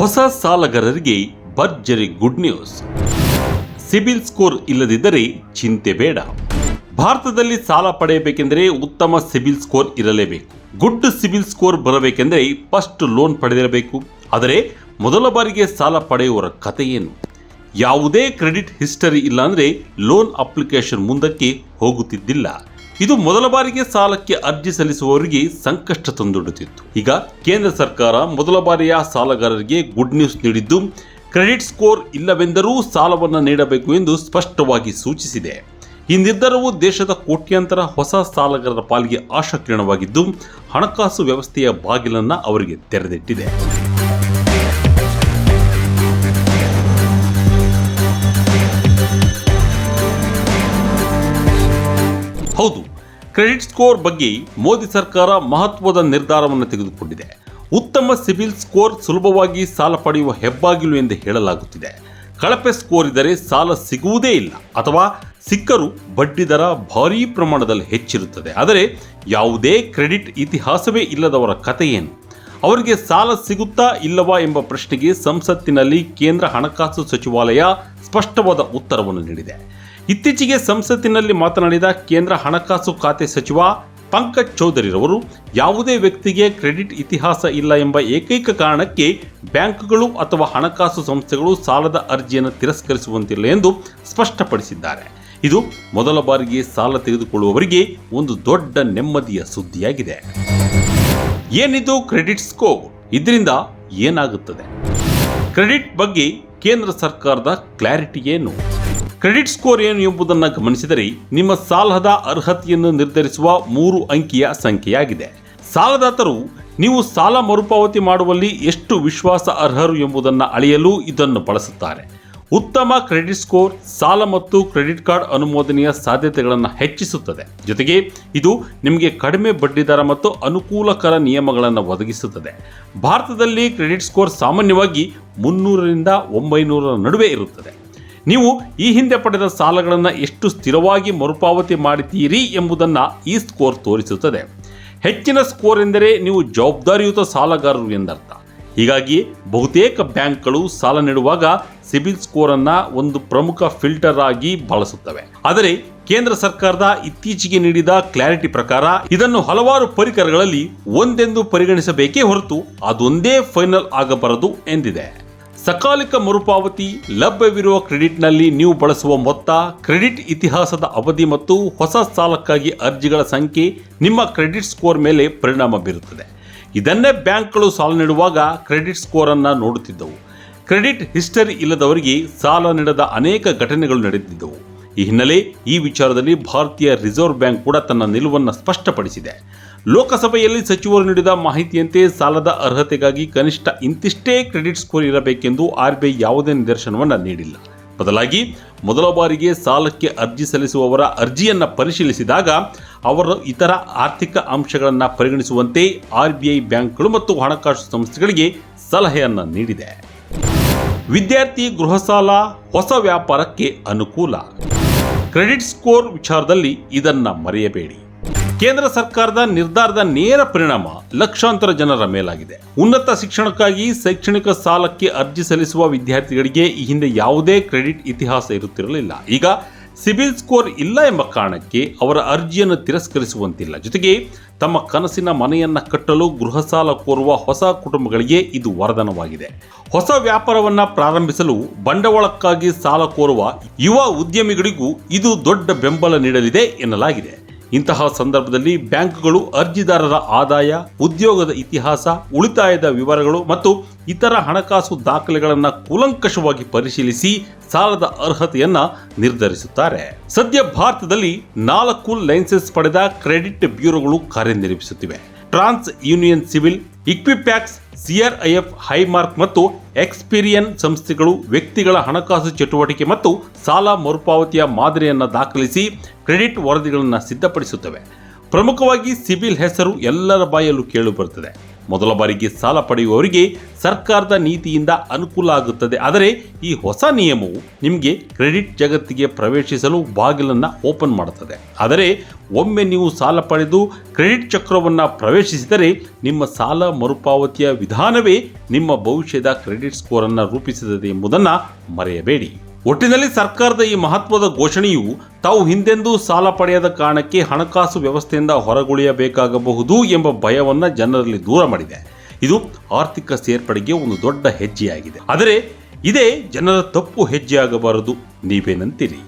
ಹೊಸ ಸಾಲಗಾರರಿಗೆ ಭರ್ಜರಿ ಗುಡ್ ನ್ಯೂಸ್. ಸಿಬಿಲ್ ಸ್ಕೋರ್ ಇಲ್ಲದಿದ್ದರೆ ಚಿಂತೆ ಬೇಡ. ಭಾರತದಲ್ಲಿ ಸಾಲ ಪಡೆಯಬೇಕೆಂದರೆ ಉತ್ತಮ ಸಿಬಿಲ್ ಸ್ಕೋರ್ ಇರಲೇಬೇಕು. ಗುಡ್ ಸಿಬಿಲ್ ಸ್ಕೋರ್ ಬರಬೇಕೆಂದರೆ ಫಸ್ಟ್ ಲೋನ್ ಪಡೆದಿರಬೇಕು. ಆದರೆ ಮೊದಲ ಬಾರಿಗೆ ಸಾಲ ಪಡೆಯುವವರ ಕಥೆಯೇನು ಯಾವುದೇ ಕ್ರೆಡಿಟ್ ಹಿಸ್ಟರಿ ಇಲ್ಲಾಂದ್ರೆ ಲೋನ್ ಅಪ್ಲಿಕೇಶನ್ ಮುಂದಕ್ಕೆ ಹೋಗುತ್ತಿದ್ದಿಲ್ಲ. ಇದು ಮೊದಲ ಬಾರಿಗೆ ಸಾಲಕ್ಕೆ ಅರ್ಜಿ ಸಲ್ಲಿಸುವವರಿಗೆ ಸಂಕಷ್ಟ ತಂದೊಡ್ಡುತ್ತಿತ್ತು. ಈಗ ಕೇಂದ್ರ ಸರ್ಕಾರ ಮೊದಲ ಬಾರಿಯ ಸಾಲಗಾರರಿಗೆ ಗುಡ್ ನ್ಯೂಸ್ ನೀಡಿದ್ದು ಕ್ರೆಡಿಟ್ ಸ್ಕೋರ್ ಇಲ್ಲವೆಂದರೂ ಸಾಲವನ್ನು ನೀಡಬೇಕು ಎಂದು ಸ್ಪಷ್ಟವಾಗಿ ಸೂಚಿಸಿದೆ. ಈ ನಿರ್ಧಾರವು ದೇಶದ ಕೋಟ್ಯಾಂತರ ಹೊಸ ಸಾಲಗಾರರ ಪಾಲಿಗೆ ಆಶಾಕಿರಣವಾಗಿದ್ದು, ಹಣಕಾಸು ವ್ಯವಸ್ಥೆಯ ಬಾಗಿಲನ್ನು ಅವರಿಗೆ ತೆರೆದಿಟ್ಟಿದೆ. ಕ್ರೆಡಿಟ್ ಸ್ಕೋರ್ ಬಗ್ಗೆ ಮೋದಿ ಸರ್ಕಾರ ಮಹತ್ವದ ನಿರ್ಧಾರವನ್ನು ತೆಗೆದುಕೊಂಡಿದೆ. ಉತ್ತಮ ಸಿಬಿಲ್ ಸ್ಕೋರ್ ಸುಲಭವಾಗಿ ಸಾಲ ಪಡೆಯುವ ಹೆಬ್ಬಾಗಿಲು ಎಂದು ಹೇಳಲಾಗುತ್ತಿದೆ. ಕಳಪೆ ಸ್ಕೋರ್ ಇದ್ದರೆ ಸಾಲ ಸಿಗುವುದೇ ಇಲ್ಲ ಅಥವಾ ಸಿಕ್ಕರೂ ಬಡ್ಡಿ ದರ ಭಾರೀ ಪ್ರಮಾಣದಲ್ಲಿ ಹೆಚ್ಚಿರುತ್ತದೆ. ಆದರೆ ಯಾವುದೇ ಕ್ರೆಡಿಟ್ ಇತಿಹಾಸವೇ ಇಲ್ಲದವರ ಕತೆ ಏನು ಅವರಿಗೆ ಸಾಲ ಸಿಗುತ್ತಾ ಇಲ್ಲವಾ ಎಂಬ ಪ್ರಶ್ನೆಗೆ ಸಂಸತ್ತಿನಲ್ಲಿ ಕೇಂದ್ರ ಹಣಕಾಸು ಸಚಿವಾಲಯ ಸ್ಪಷ್ಟವಾದ ಉತ್ತರವನ್ನು ನೀಡಿದೆ. ಇತ್ತೀಚೆಗೆ ಸಂಸತ್ತಿನಲ್ಲಿ ಮಾತನಾಡಿದ ಕೇಂದ್ರ ಹಣಕಾಸು ಖಾತೆ ಸಚಿವ ಪಂಕಜ್ ಚೌಧರಿರವರು, ಯಾವುದೇ ವ್ಯಕ್ತಿಗೆ ಕ್ರೆಡಿಟ್ ಇತಿಹಾಸ ಇಲ್ಲ ಎಂಬ ಏಕೈಕ ಕಾರಣಕ್ಕೆ ಬ್ಯಾಂಕ್ಗಳು ಅಥವಾ ಹಣಕಾಸು ಸಂಸ್ಥೆಗಳು ಸಾಲದ ಅರ್ಜಿಯನ್ನು ತಿರಸ್ಕರಿಸುವಂತಿಲ್ಲ ಎಂದು ಸ್ಪಷ್ಟಪಡಿಸಿದ್ದಾರೆ. ಇದು ಮೊದಲ ಬಾರಿಗೆ ಸಾಲ ತೆಗೆದುಕೊಳ್ಳುವವರಿಗೆ ಒಂದು ದೊಡ್ಡ ನೆಮ್ಮದಿಯ ಸುದ್ದಿಯಾಗಿದೆ. ಏನಿದು ಕ್ರೆಡಿಟ್ ಸ್ಕೋರ್? ಇದರಿಂದ ಏನಾಗುತ್ತದೆ? ಕ್ರೆಡಿಟ್ ಬಗ್ಗೆ ಕೇಂದ್ರ ಸರ್ಕಾರದ ಕ್ಲಾರಿಟಿ ಏನು? ಕ್ರೆಡಿಟ್ ಸ್ಕೋರ್ ಏನು ಎಂಬುದನ್ನು ಗಮನಿಸಿದರೆ ನಿಮ್ಮ ಸಾಲದ ಅರ್ಹತೆಯನ್ನು ನಿರ್ಧರಿಸುವ ಮೂರು ಅಂಕಿಯ ಸಂಖ್ಯೆಯಾಗಿದೆ. ಸಾಲದಾತರು, ನೀವು ಸಾಲ ಮರುಪಾವತಿ ಮಾಡುವಲ್ಲಿ ಎಷ್ಟು ವಿಶ್ವಾಸ ಅರ್ಹರು ಎಂಬುದನ್ನು ಅಳೆಯಲು ಇದನ್ನು ಬಳಸುತ್ತಾರೆ. ಉತ್ತಮ ಕ್ರೆಡಿಟ್ ಸ್ಕೋರ್, ಸಾಲ ಮತ್ತು ಕ್ರೆಡಿಟ್ ಕಾರ್ಡ್ ಅನುಮೋದನೆಯ ಸಾಧ್ಯತೆಗಳನ್ನು ಹೆಚ್ಚಿಸುತ್ತದೆ. ಜೊತೆಗೆ ಇದು ನಿಮಗೆ ಕಡಿಮೆ ಬಡ್ಡಿದರ ಮತ್ತು ಅನುಕೂಲಕರ ನಿಯಮಗಳನ್ನು ಒದಗಿಸುತ್ತದೆ. ಭಾರತದಲ್ಲಿ ಕ್ರೆಡಿಟ್ ಸ್ಕೋರ್ ಸಾಮಾನ್ಯವಾಗಿ ಮುನ್ನೂರರಿಂದ ಒಂಬೈನೂರರ ನಡುವೆ ಇರುತ್ತದೆ. ನೀವು ಈ ಹಿಂದೆ ಪಡೆದ ಸಾಲಗಳನ್ನು ಎಷ್ಟು ಸ್ಥಿರವಾಗಿ ಮರುಪಾವತಿ ಮಾಡುತ್ತೀರಿ ಎಂಬುದನ್ನು ಈ ಸ್ಕೋರ್ ತೋರಿಸುತ್ತದೆ. ಹೆಚ್ಚಿನ ಸ್ಕೋರ್ ಎಂದರೆ ನೀವು ಜವಾಬ್ದಾರಿಯುತ ಸಾಲಗಾರರು ಎಂದರ್ಥ. ಹೀಗಾಗಿ ಬಹುತೇಕ ಬ್ಯಾಂಕ್ಗಳು ಸಾಲ ನೀಡುವಾಗ ಸಿಬಿಲ್ ಸ್ಕೋರ್ ಅನ್ನ ಒಂದು ಪ್ರಮುಖ ಫಿಲ್ಟರ್ ಆಗಿ ಬಳಸುತ್ತವೆ. ಆದರೆ ಕೇಂದ್ರ ಸರ್ಕಾರದ ಇತ್ತೀಚೆಗೆ ನೀಡಿದ ಕ್ಲಾರಿಟಿ ಪ್ರಕಾರ ಇದನ್ನು ಹಲವಾರು ಪರಿಕರಗಳಲ್ಲಿ ಒಂದೆಂದು ಪರಿಗಣಿಸಬೇಕೇ ಹೊರತು ಅದೊಂದೇ ಫೈನಲ್ ಆಗಬಾರದು ಎಂದಿದೆ. ಸಕಾಲಿಕ ಮರುಪಾವತಿ ಲಭ್ಯವಿರುವ ಕ್ರೆಡಿಟ್ನಲ್ಲಿ ನೀವು ಬಳಸುವ ಮೊತ್ತ, ಕ್ರೆಡಿಟ್ ಇತಿಹಾಸದ ಅವಧಿ ಮತ್ತು ಹೊಸ ಸಾಲಕ್ಕಾಗಿ ಅರ್ಜಿಗಳ ಸಂಖ್ಯೆ ನಿಮ್ಮ ಕ್ರೆಡಿಟ್ ಸ್ಕೋರ್ ಮೇಲೆ ಪರಿಣಾಮ ಬೀರುತ್ತದೆ. ಇದನ್ನೇ ಬ್ಯಾಂಕ್ಗಳು ಸಾಲ ನೀಡುವಾಗ ಕ್ರೆಡಿಟ್ ಸ್ಕೋರ್ ಅನ್ನ ನೋಡುತ್ತಿದ್ದವು. ಕ್ರೆಡಿಟ್ ಹಿಸ್ಟರಿ ಇಲ್ಲದವರಿಗೆ ಸಾಲ ನೀಡದ ಅನೇಕ ಘಟನೆಗಳು ನಡೆದಿದ್ದವು. ಈ ಹಿನ್ನೆಲೆ ಈ ವಿಚಾರದಲ್ಲಿ ಭಾರತೀಯ ರಿಸರ್ವ್ ಬ್ಯಾಂಕ್ ಕೂಡ ತನ್ನ ನಿಲುವನ್ನು ಸ್ಪಷ್ಟಪಡಿಸಿದೆ. ಲೋಕಸಭೆಯಲ್ಲಿ ಸಚಿವರು ನೀಡಿದ ಮಾಹಿತಿಯಂತೆ ಸಾಲದ ಅರ್ಹತೆಗಾಗಿ ಕನಿಷ್ಠ ಇಂತಿಷ್ಟೇ ಕ್ರೆಡಿಟ್ ಸ್ಕೋರ್ ಇರಬೇಕೆಂದು ಆರ್ಬಿಐ ಯಾವುದೇ ನಿದರ್ಶನವನ್ನು ನೀಡಿಲ್ಲ. ಬದಲಾಗಿ ಮೊದಲ ಬಾರಿಗೆ ಸಾಲಕ್ಕೆ ಅರ್ಜಿ ಸಲ್ಲಿಸುವವರ ಅರ್ಜಿಯನ್ನು ಪರಿಶೀಲಿಸಿದಾಗ ಅವರು ಇತರ ಆರ್ಥಿಕ ಅಂಶಗಳನ್ನು ಪರಿಗಣಿಸುವಂತೆ ಆರ್ಬಿಐ ಬ್ಯಾಂಕ್ಗಳು ಮತ್ತು ಹಣಕಾಸು ಸಂಸ್ಥೆಗಳಿಗೆ ಸಲಹೆಯನ್ನು ನೀಡಿದೆ. ವಿದ್ಯಾರ್ಥಿ ಗೃಹ ಸಾಲ ಹೊಸ ವ್ಯಾಪಾರಕ್ಕೆ ಅನುಕೂಲ. ಕ್ರೆಡಿಟ್ ಸ್ಕೋರ್ ವಿಚಾರದಲ್ಲಿ ಇದನ್ನು ಮರೆಯಬೇಡಿ. ಕೇಂದ್ರ ಸರ್ಕಾರದ ನಿರ್ಧಾರದ ನೇರ ಪರಿಣಾಮ ಲಕ್ಷಾಂತರ ಜನರ ಮೇಲಾಗಿದೆ. ಉನ್ನತ ಶಿಕ್ಷಣಕ್ಕಾಗಿ ಶೈಕ್ಷಣಿಕ ಸಾಲಕ್ಕೆ ಅರ್ಜಿ ಸಲ್ಲಿಸುವ ವಿದ್ಯಾರ್ಥಿಗಳಿಗೆ ಈ ಹಿಂದೆ ಯಾವುದೇ ಕ್ರೆಡಿಟ್ ಇತಿಹಾಸ ಇರುತ್ತಿರಲಿಲ್ಲ. ಈಗ ಸಿಬಿಲ್ ಸ್ಕೋರ್ ಇಲ್ಲ ಎಂಬ ಕಾರಣಕ್ಕೆ ಅವರ ಅರ್ಜಿಯನ್ನು ತಿರಸ್ಕರಿಸುವಂತಿಲ್ಲ. ಜೊತೆಗೆ ತಮ್ಮ ಕನಸಿನ ಮನೆಯನ್ನ ಕಟ್ಟಲು ಗೃಹ ಸಾಲ ಕೋರುವ ಹೊಸ ಕುಟುಂಬಗಳಿಗೆ ಇದು ವರದಾನವಾಗಿದೆ. ಹೊಸ ವ್ಯಾಪಾರವನ್ನ ಪ್ರಾರಂಭಿಸಲು ಬಂಡವಾಳಕ್ಕಾಗಿ ಸಾಲ ಕೋರುವ ಯುವ ಉದ್ಯಮಿಗಳಿಗೂ ಇದು ದೊಡ್ಡ ಬೆಂಬಲ ನೀಡಲಿದೆ ಎನ್ನಲಾಗಿದೆ. ಇಂತಹ ಸಂದರ್ಭದಲ್ಲಿ ಬ್ಯಾಂಕ್ಗಳು ಅರ್ಜಿದಾರರ ಆದಾಯ, ಉದ್ಯೋಗದ ಇತಿಹಾಸ, ಉಳಿತಾಯದ ವಿವರಗಳು ಮತ್ತು ಇತರ ಹಣಕಾಸು ದಾಖಲೆಗಳನ್ನು ಕೂಲಂಕಷವಾಗಿ ಪರಿಶೀಲಿಸಿ ಸಾಲದ ಅರ್ಹತೆಯನ್ನ ನಿರ್ಧರಿಸುತ್ತಾರೆ. ಸದ್ಯ ಭಾರತದಲ್ಲಿ ನಾಲ್ಕು ಲೈಸೆನ್ಸ್ ಪಡೆದ ಕ್ರೆಡಿಟ್ ಬ್ಯೂರೋಗಳು ಕಾರ್ಯನಿರ್ವಹಿಸುತ್ತಿವೆ. TransUnion CIBIL, Equifax CRIF, Highmark ಮತ್ತು ಎಕ್ಸ್ಪೀರಿಯನ್ ಸಂಸ್ಥೆಗಳು ವ್ಯಕ್ತಿಗಳ ಹಣಕಾಸು ಚಟುವಟಿಕೆ ಮತ್ತು ಸಾಲ ಮರುಪಾವತಿಯ ಮಾದರಿಯನ್ನು ದಾಖಲಿಸಿ ಕ್ರೆಡಿಟ್ ವರದಿಗಳನ್ನು ಸಿದ್ಧಪಡಿಸುತ್ತವೆ. ಪ್ರಮುಖವಾಗಿ ಸಿಬಿಲ್ ಹೆಸರು ಎಲ್ಲರ ಬಾಯಲ್ಲೂ ಕೇಳುಬರುತ್ತದೆ ಮೊದಲ ಬಾರಿಗೆ ಸಾಲ ಪಡೆಯುವವರಿಗೆ ಸರ್ಕಾರದ ನೀತಿಯಿಂದ ಅನುಕೂಲ ಆಗುತ್ತದೆ. ಆದರೆ ಈ ಹೊಸ ನಿಯಮವು ನಿಮಗೆ ಕ್ರೆಡಿಟ್ ಜಗತ್ತಿಗೆ ಪ್ರವೇಶಿಸಲು ಬಾಗಿಲನ್ನು ಓಪನ್ ಮಾಡುತ್ತದೆ. ಆದರೆ ಒಮ್ಮೆ ನೀವು ಸಾಲ ಪಡೆದು ಕ್ರೆಡಿಟ್ ಚಕ್ರವನ್ನು ಪ್ರವೇಶಿಸಿದರೆ ನಿಮ್ಮ ಸಾಲ ಮರುಪಾವತಿಯ ವಿಧಾನವೇ ನಿಮ್ಮ ಭವಿಷ್ಯದ ಕ್ರೆಡಿಟ್ ಸ್ಕೋರನ್ನು ರೂಪಿಸುತ್ತದೆ ಎಂಬುದನ್ನು ಮರೆಯಬೇಡಿ. ಒಟ್ಟಿನಲ್ಲಿ ಸರ್ಕಾರದ ಈ ಮಹತ್ವದ ಘೋಷಣೆಯು ತಾವು ಹಿಂದೆಂದೂ ಸಾಲ ಪಡೆಯದ ಕಾರಣಕ್ಕೆ ಹಣಕಾಸು ವ್ಯವಸ್ಥೆಯಿಂದ ಹೊರಗುಳಿಯಬೇಕಾಗಬಹುದು ಎಂಬ ಭಯವನ್ನು ಜನರಲ್ಲಿ ದೂರ ಮಾಡಿದೆ. ಇದು ಆರ್ಥಿಕ ಸೇರ್ಪಡೆಗೆ ಒಂದು ದೊಡ್ಡ ಹೆಜ್ಜೆಯಾಗಿದೆ. ಆದರೆ ಇದೇ ಜನರ ತಪ್ಪು ಹೆಜ್ಜೆಯಾಗಬಾರದು. ನೀವೇನಂತೀರಿ?